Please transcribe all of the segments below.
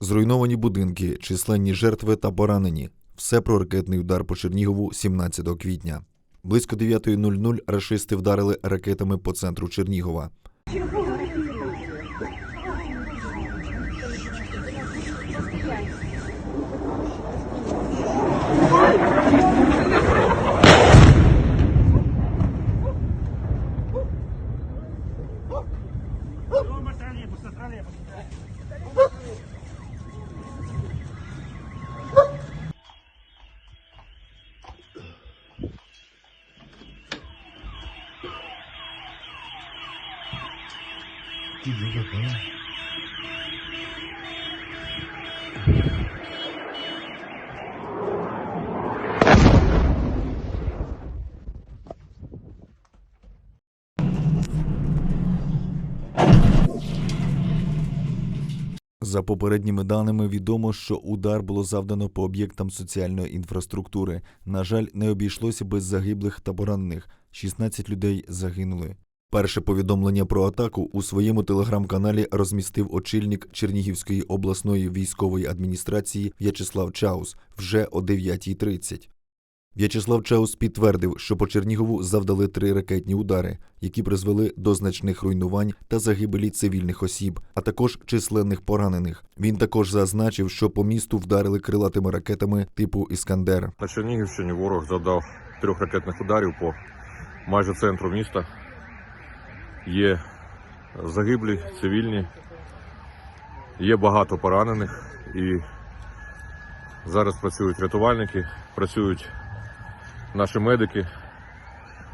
Зруйновані будинки, численні жертви та поранені. Все про ракетний удар по Чернігову 17 квітня. Близько 9.00 рашисти вдарили ракетами по центру Чернігова. За попередніми даними відомо, що удар було завдано по об'єктам соціальної інфраструктури. На жаль, не обійшлося без загиблих та поранених. 16 людей загинули. Перше повідомлення про атаку у своєму телеграм-каналі розмістив очільник Чернігівської обласної військової адміністрації В'ячеслав Чаус вже о 9.30. В'ячеслав Чаус підтвердив, що по Чернігову завдали три ракетні удари, які призвели до значних руйнувань та загибелі цивільних осіб, а також численних поранених. Він також зазначив, що по місту вдарили крилатими ракетами типу Іскандер. На Чернігівщині ворог завдав трьох ракетних ударів по майже центру міста. Є загиблі, цивільні, є багато поранених і зараз працюють рятувальники, працюють наші медики,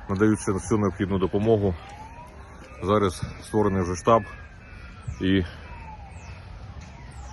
надають всю- необхідну допомогу. Зараз створений вже штаб і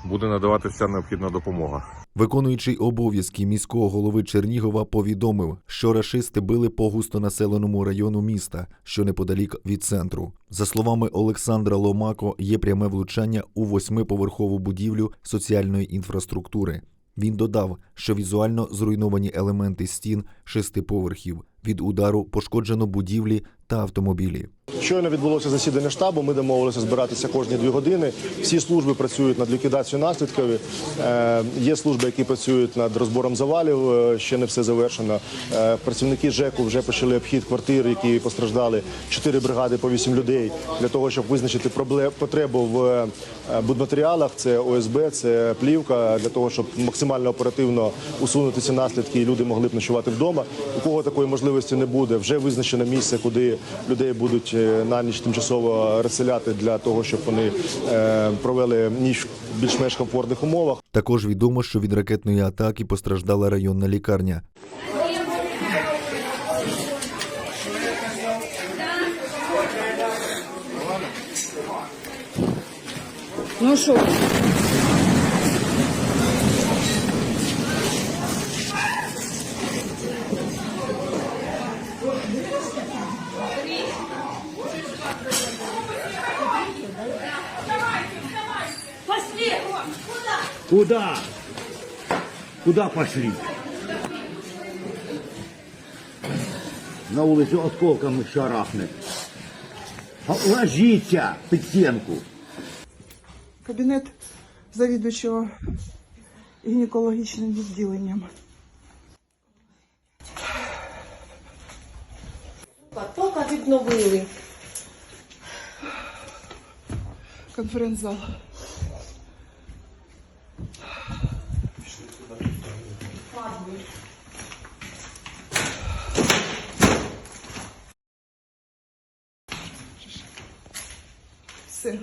буде надавати вся необхідна допомога. Виконуючий обов'язки міського голови Чернігова повідомив, що рашисти били по густонаселеному району міста, що неподалік від центру. За словами Олександра Ломако, є пряме влучання у восьмиповерхову будівлю соціальної інфраструктури. Він додав, що візуально зруйновані елементи стін шести поверхів. Від удару пошкоджено будівлі та автомобілі. Щойно відбулося засідання штабу. Ми домовилися збиратися кожні дві години. Всі служби працюють над ліквідацією наслідків. Е, Є служби, які працюють над розбором завалів. е, Ще не все завершено. Е, Працівники ЖЕКу вже почали обхід квартир, які постраждали. Чотири бригади по вісім людей для того, щоб визначити пробле- потребу в будматеріалах. Це ОСБ, це плівка для того, щоб максимально оперативно усунути ці наслідки, і люди могли б ночувати вдома. У кого такої можливості не буде, вже визначено місце, куди людей будуть е, на ніч тимчасово розселяти для того, щоб вони е, провели ніч в більш-менш комфортних умовах. Також відомо, що від ракетної атаки постраждала районна лікарня. Ну що? Куда? Куда пошли? На вулицю осколками шарахне. А Ложіться під стінку. Кабінет завідувачого гінекологічним відділенням. Тільки відновили. Конференц-зал. Все.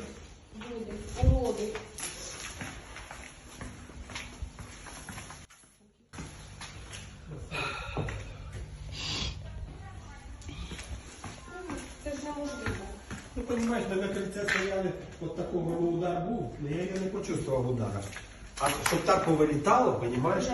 Ну, понимаешь, на крыльце стояли, вот такого удар був, но я ее не почувствовал удара. А щоб так повилітало, понимаешь?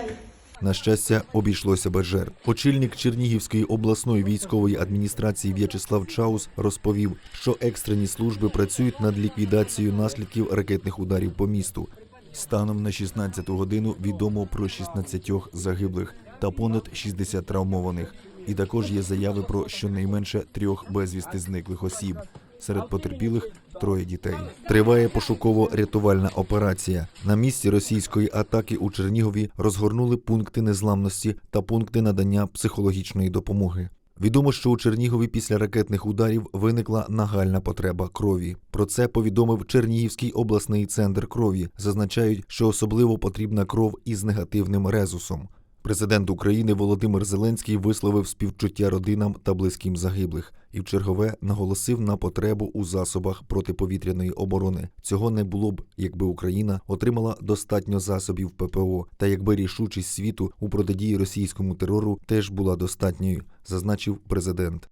На щастя, обійшлося без жертв. Очільник Чернігівської обласної військової адміністрації В'ячеслав Чаус розповів, що екстрені служби працюють над ліквідацією наслідків ракетних ударів по місту. Станом на 16-ту годину відомо про 16 загиблих та понад 60 травмованих. І також є заяви про щонайменше трьох безвісти зниклих осіб. Серед потерпілих троє дітей. Триває пошуково-рятувальна операція. На місці російської атаки у Чернігові розгорнули пункти незламності та пункти надання психологічної допомоги. Відомо, що у Чернігові після ракетних ударів виникла нагальна потреба крові. Про це повідомив Чернігівський обласний центр крові. Зазначають, що особливо потрібна кров із негативним резусом. Президент України Володимир Зеленський висловив співчуття родинам та близьким загиблих і в чергове наголосив на потребу у засобах протиповітряної оборони. Цього не було б, якби Україна отримала достатньо засобів ППО, та якби рішучість світу у протидії російському терору теж була достатньою, зазначив президент.